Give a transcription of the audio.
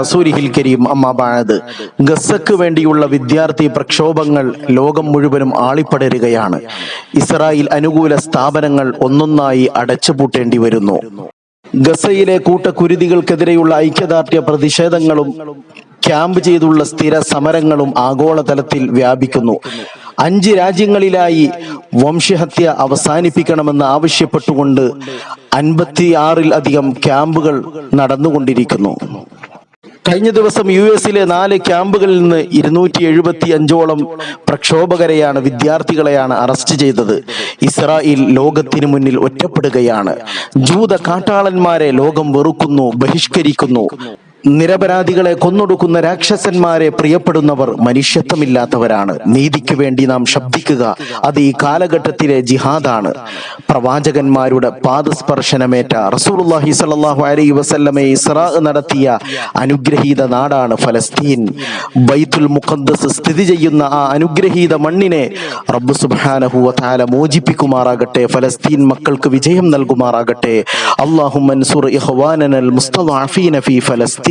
റസൂലിഹിൽ കരീം. ഗസക്ക് വേണ്ടിയുള്ള വിദ്യാർത്ഥി പ്രക്ഷോഭങ്ങൾ ലോകം മുഴുവനും ആളിപ്പടരുകയാണ്. ഇസ്രായേൽ അനുകൂല സ്ഥാപനങ്ങൾ ഒന്നൊന്നായി അടച്ചുപൂട്ടേണ്ടി വരുന്നു. ഗസയിലെ കൂട്ടക്കുരുതികൾക്കെതിരെയുള്ള ഐക്യദാർഢ്യ പ്രതിഷേധങ്ങളും ക്യാമ്പ് ചെയ്തുള്ള സ്ഥിര സമരങ്ങളും ആഗോളതലത്തിൽ വ്യാപിക്കുന്നു. അഞ്ച് രാജ്യങ്ങളിലായി വംശഹത്യ അവസാനിപ്പിക്കണമെന്ന് ആവശ്യപ്പെട്ടുകൊണ്ട് അൻപത്തിയാറിൽ അധികം ക്യാമ്പുകൾ നടന്നുകൊണ്ടിരിക്കുന്നു. കഴിഞ്ഞ ദിവസം യു എസിലെ നാല് ക്യാമ്പുകളിൽ നിന്ന് ഇരുന്നൂറ്റി എഴുപത്തി അഞ്ചോളം പ്രക്ഷോഭകരെയാണ് വിദ്യാർത്ഥികളെയാണ് അറസ്റ്റ് ചെയ്തത്. ഇസ്രായേൽ ലോകത്തിനു മുന്നിൽ ഒറ്റപ്പെടുകയാണ്. ജൂത കാട്ടാളന്മാരെ ലോകം വെറുക്കുന്നു ബഹിഷ്കരിക്കുന്നു. നിരപരാധികളെ കൊന്നൊടുക്കുന്ന രാക്ഷസന്മാരെ പ്രിയപ്പെടുന്നവർ മനുഷ്യത്വമില്ലാത്തവരാണ്. നീതിക്ക് വേണ്ടി നാം ശബ്ദിക്കുക അത് ഈ കാലഘട്ടത്തിലെ ജിഹാദാണ്. പ്രവാചകന്മാരുടെ പാദസ്പർശനമേറ്റ റസൂലുള്ളാഹി സ്വല്ലല്ലാഹു അലൈ വസല്ലമയെ ഇസ്രാ നടത്തിയ അനുഗ്രഹീത നാടാണ് ഫലസ്തീൻ. ബൈത്തുൽ മുഖദ്ദസ് സ്ഥിതി ചെയ്യുന്ന ആ അനുഗ്രഹീത മണ്ണിനെ റബ്ബു സുബ്ഹാനഹു വതആല മോചിപ്പിക്കുമാറാകട്ടെ ഫലസ്തീൻ മക്കൾക്ക് വിജയം നൽകുമാറാകട്ടെ. അള്ളാഹു മൻസുർ ഇഖ്വാനനൽ മുസ്തദഅഫീന ഫീ ഫലസ്തീൻ.